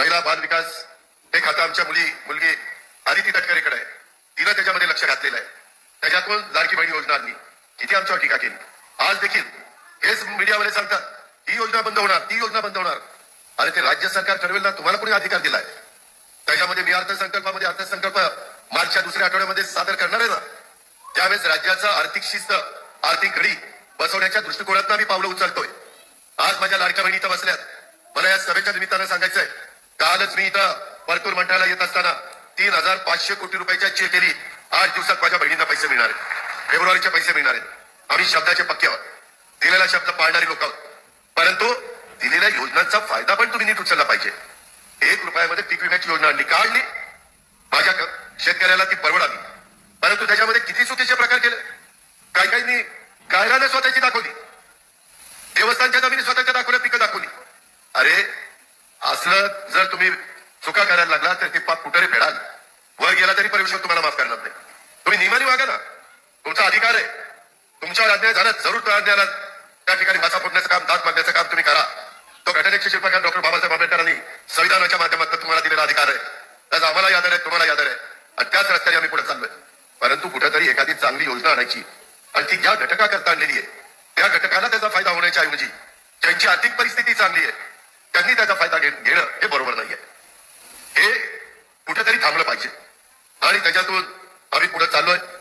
महिला बाल विकास हे खातं आमच्या मुली मुलगी आदिती तटकरेकडे आहे. तिनं त्याच्यामध्ये लक्ष घातलेलं आहे. त्याच्यातून लाडकी बहिणी योजना आणली किती आमच्यावर टीका केली. आज देखील हेच मीडियावाले सांगतात ही योजना बंद होणार ती योजना बंद होणार. अरे ते राज्य सरकार ठरवेल ना तुम्हाला कोणी अधिकार दिलाय? त्याच्यामध्ये मी अर्थसंकल्पामध्ये अर्थसंकल्प मार्चच्या दुसऱ्या आठवड्यामध्ये सादर करणार आहे ना? त्यावेळेस राज्याचं आर्थिक शिस्त आर्थिक घडी बसवण्याच्या दृष्टिकोनातून आम्ही पावलं उचलतोय. आज माझ्या लाडक्या बहिणी इथं बसल्यात. मला या सभेच्या निमित्तानं सांगायचं कालच मी इथं परतूर मंडळाला येत असताना तीन हजार पाचशे कोटी रुपयाच्या चेकेरी आठ दिवसात माझ्या बहिणींना पैसे मिळणार आहेत. फेब्रुवारीचे पैसे मिळणार आहेत. आम्ही शब्दाचे पक्के आहोत. दिलेला शब्द पाळणारी लोक आहोत. परंतु दिलेल्या योजनांचा फायदा पण तुम्ही नीट उचलला पाहिजे. एक रुपयामध्ये पीक विम्याची योजना आणली. का आणली? माझ्या शेतकऱ्याला ती परवडावी परंतु त्याच्यामध्ये किती चुकीचे प्रकार केले? काही काहींनी कायराने स्वतःची दाखवली. देवस्थानच्या जमिनी स्वतःच्या दाखवल्या पिकं दाखवली. अरे असलं जर तुम्ही चुका करायला लागला तर ते पाप कुठे फेडाल. वर गेला तरी परमेश्वर तुम्हाला माफ करणार नाही. तुम्ही नियमाने वागा ना. तुमचा अधिकार आहे. तुमच्यावर अन्याय झाला जरूर त्या अन्यायाला त्या ठिकाणी भाषा फोडण्याचं काम दात मागण्याचं काम तुम्ही करा. तो घटनेचे शिल्पकार डॉक्टर बाबासाहेब आंबेडकरांनी संविधानाच्या माध्यमातून तुम्हाला दिलेला अधिकार आहे. त्याचा आम्हाला याद आहे तुम्हाला याद आहे. आणि त्याच रस्त्याने आम्ही पुढे चाललोय. परंतु कुठेतरी एखादी चांगली योजना आणायची. आणि ती ज्या घटकाकरता आणलेली आहे त्या घटकाला त्याचा फायदा होण्याच्या ऐवजी ज्यांची आर्थिक परिस्थिती चांगली आहे त्यांनी त्याचा फायदा घे- घेणं हे बरोबर नाहीये. हे कुठेतरी थांबलं पाहिजे. आणि त्याच्यातून